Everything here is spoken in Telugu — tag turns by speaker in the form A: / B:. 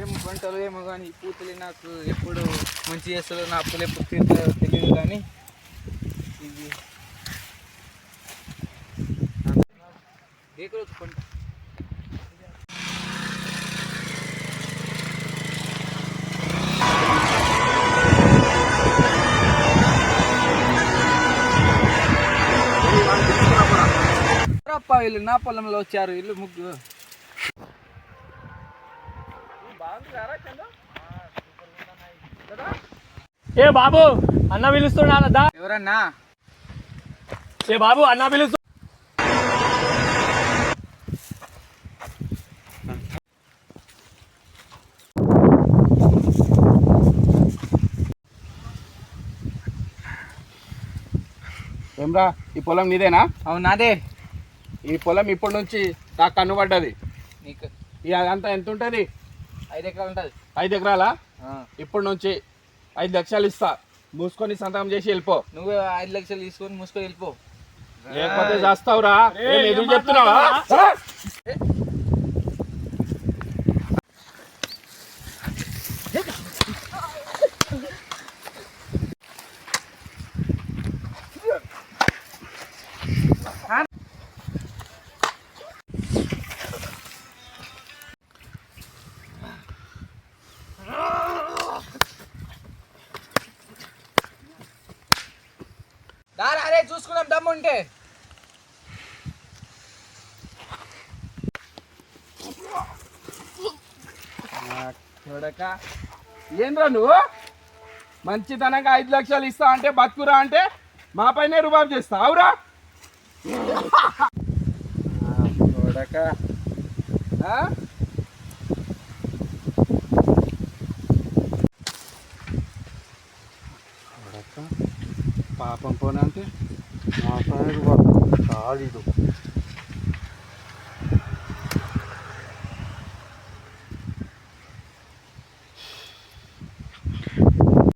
A: ఏం పంటలు ఏమో కానీ పూతలు నాకు ఎప్పుడు మంచి చేస్తుందో నా అప్పులు ఎప్పుడు తీరుతాయో తెలియదు కానీ ఇది ఏకరోజు పంట వీళ్ళు నా పొలంలో వచ్చారు వీళ్ళు ముగ్గురు
B: ఏ బాబు అన్న పిలుస్తున్నా దా.
A: ఎవరన్నా?
B: ఏ బాబు అన్న పిలుస్తు
C: ఏమ్రా ఈ పొలం నీదేనా?
A: అవునాదే
C: ఈ పొలం ఇప్పటి నుంచి నాకు కన్నుపడ్డది
A: నీకు
C: ఇక అదంతా ఎంత ఉంటుంది
A: ఐదు ఎకరాలు ఉంటుంది.
C: ఐదు ఎకరాలా? ఇప్పటి నుంచి ఐదు లక్షలు ఇస్తా. మూసుకొని సంతకం చేసి వెళ్ళిపో.
A: నువ్వు ఐదు లక్షలు తీసుకొని మూసుకొని వెళ్ళిపో.
C: లేకపోతే చేస్తావురా. ఏం ఎదురు చెప్తున్నావా?
A: దారా అరే చూసుకుందాం దమ్ముంటే
C: చూడక ఏంద్రా నువ్వు? మంచితనంగా ఐదు లక్షలు ఇస్తా అంటే బతుకురా అంటే మా పైన రుబాబు చేస్తా అవురా? చూడక పాపం పోనంటే మా పైన రుబాబు కాదు